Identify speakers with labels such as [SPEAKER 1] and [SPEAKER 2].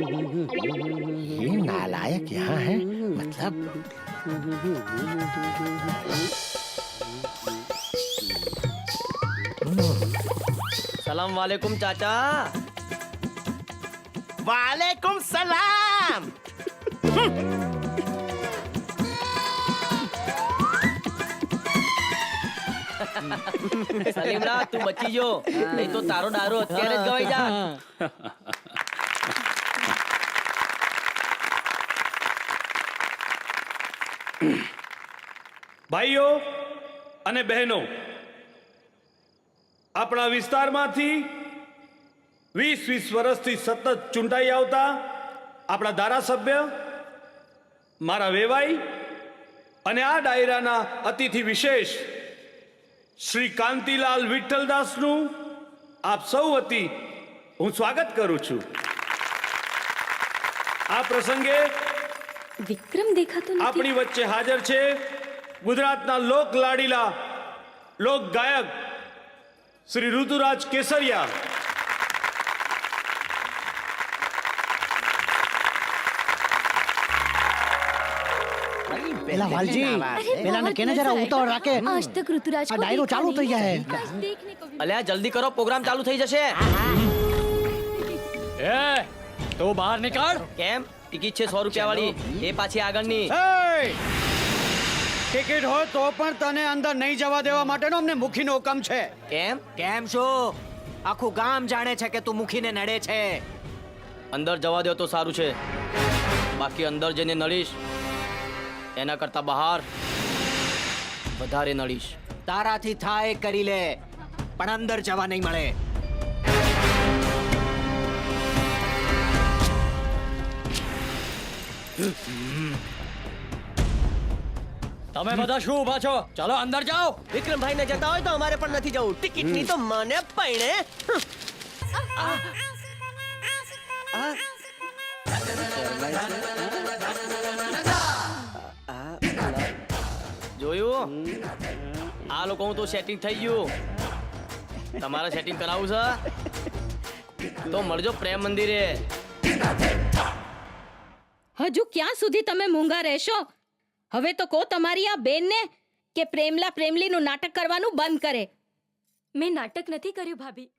[SPEAKER 1] ये नालायक यहाँ है मतलब
[SPEAKER 2] સલામ વાલેકુમ ચાચા
[SPEAKER 1] वालेकुम सलाम
[SPEAKER 2] સલીમડા તું બચી જો નહીં તો તારો દારૂ અત્યારે જ ગવાઈ જા
[SPEAKER 3] ભાઈઓ અને બહેનો, આપણા વિસ્તારમાંથી વીસ વીસ વર્ષથી સતત ચૂંટાઈ આવતા આપણા ધારાસભ્ય, મારા વેવાઈ અને આ ડાયરાના અતિથિ વિશેષ શ્રી કાંતિલાલ વિઠ્ઠલદાસનું આપ સૌ વતી હું સ્વાગત કરું છું. આ પ્રસંગે
[SPEAKER 4] વિક્રમ દેખાતો નથી.
[SPEAKER 3] આપણી વચ્ચે હાજર છે ગુજરાતના લોક લાડીલા લોક ગાયક શ્રી ઋતુરાજ કેસરિયા.
[SPEAKER 5] પેલા વાલજી
[SPEAKER 4] પેલા
[SPEAKER 5] આ
[SPEAKER 2] જલ્દી કરો પ્રોગ્રામ ચાલુ થઈ જશે.
[SPEAKER 6] એ તું બહાર નીકળ.
[SPEAKER 2] કેમ? ટિકિટ છે સો રૂપિયા વાળી એ પાછી આગળની.
[SPEAKER 5] ટિકિટ હોય તો પણ તને અંદર નહીં જવા દેવા માટેનો અમને મુખીનો હુકમ છે.
[SPEAKER 2] કેમ?
[SPEAKER 7] કેમ શું આખું ગામ જાણે છે કે તું મુખીને નડે છે.
[SPEAKER 2] અંદર જવા દો તો સારું છે. બાકી અંદર જઈને નડીશ. એના કરતા બહાર વધારે નડીશ.
[SPEAKER 7] તારાથી થાય કરી લે પણ અંદર જવા નહીં મળે.
[SPEAKER 6] તમે બધા શું ઊભા છો? ચાલો અંદર જાઓ.
[SPEAKER 2] વિક્રમભાઈ ને જતા હોય તો અમારે પણ નથી જવું. ટિકિટની તો મને પૈણે. જોયું? આ લોકો હું તો સેટિંગ થઈ ગયું. તમારે સેટિંગ કરાવું છે? તો મળજો પ્રેમ મંદિરે.
[SPEAKER 8] હજુ ક્યાં સુધી તમે મૂંગા રહેશો? હવે તો કહો તમારી આ બેનને કે પ્રેમલા પ્રેમલીનું નાટક કરવાનું બંધ કરે.
[SPEAKER 4] મેં નાટક નથી કર્યું, ભાભી.